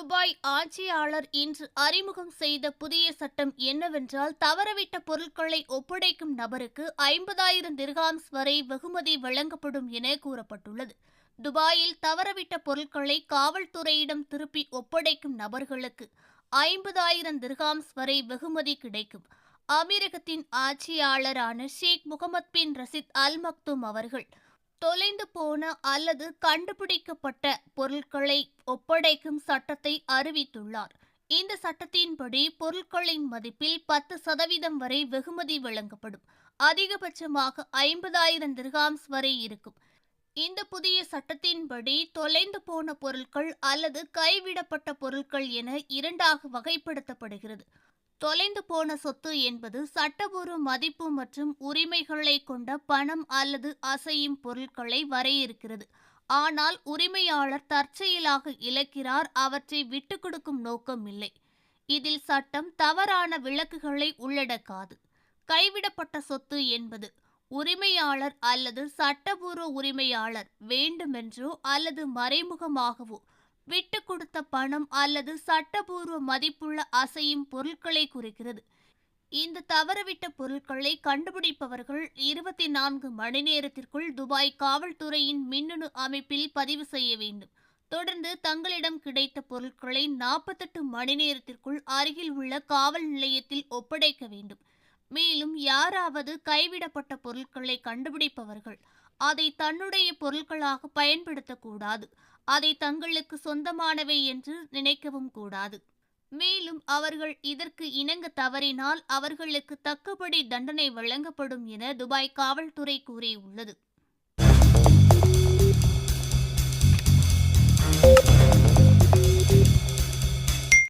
Dubai ஆட்சியாளர் இன்று அறிமுகம் செய்த புதிய சட்டம் என்னவென்றால் தவறவிட்ட பொருட்களை ஒப்படைக்கும் நபருக்கு ஐம்பதாயிரம் திர்காம்ஸ் வரை வெகுமதி வழங்கப்படும் என கூறப்பட்டுள்ளது. துபாயில் தவறவிட்ட பொருட்களை காவல்துறையிடம் திருப்பி ஒப்படைக்கும் நபர்களுக்கு ஐம்பதாயிரம் திர்காம்ஸ் வரை வெகுமதி கிடைக்கும். அமீரகத்தின் ஆட்சியாளரான ஷேக் முகமது பின் ரசித் அல் மக்தும் அவர்கள் தொலைந்து போன அல்லது கண்டுபிடிக்கப்பட்ட பொருட்களை ஒப்படைக்கும் சட்டத்தை அறிவித்துள்ளார். இந்த சட்டத்தின்படி பொருட்களின் மதிப்பில் பத்து சதவீதம் வரை வெகுமதி வழங்கப்படும். அதிகபட்சமாக ஐம்பதாயிரம் திர்காம்ஸ் வரை இருக்கும். இந்த புதிய சட்டத்தின்படி தொலைந்து போன பொருட்கள் அல்லது கைவிடப்பட்ட பொருட்கள் என இரண்டாக வகைப்படுத்தப்படுகிறது. தொலைந்து போன சொத்து என்பது சட்டபூர்வ மதிப்பு மற்றும் உரிமைகளை கொண்ட பணம் அல்லது அசையும் பொருட்களை வரையறுக்கிறது. ஆனால் உரிமையாளர் தற்செயலாக இழக்கிறார் அவற்றை விட்டுக் கொடுக்கும் நோக்கம் இல்லை. இதில் சட்டம் தவறான விளக்குகளை உள்ளடக்காது. கைவிடப்பட்ட சொத்து என்பது உரிமையாளர் அல்லது சட்டபூர்வ உரிமையாளர் வேண்டுமென்றோ அல்லது மறைமுகமாகவோ விட்டு கொடுத்த பணம் அல்லது சட்டபூர்வ மதிப்புள்ள அசையும் பொருட்களை குறிக்கிறது. இந்த தவறவிட்ட பொருட்களை கண்டுபிடிப்பவர்கள் இருபத்தி நான்கு மணி நேரத்திற்குள் துபாய் காவல்துறையின் மின்னணு அமைப்பில் பதிவு செய்ய வேண்டும். தொடர்ந்து தங்களிடம் கிடைத்த பொருட்களை நாற்பத்தெட்டு மணி நேரத்திற்குள் அருகில் உள்ள காவல் நிலையத்தில் ஒப்படைக்க வேண்டும். மேலும் யாராவது கைவிடப்பட்ட பொருட்களை கண்டுபிடிப்பவர்கள் அதை தன்னுடைய பொருட்களாக பயன்படுத்தக்கூடாது அதை தங்களுக்கு சொந்தமானவை என்று நினைக்கவும் கூடாது. மேலும் அவர்கள் இதற்கு இணங்க தவறினால் அவர்களுக்கு தக்கபடி தண்டனை வழங்கப்படும் என துபாய் காவல்துறை கூறியுள்ளது.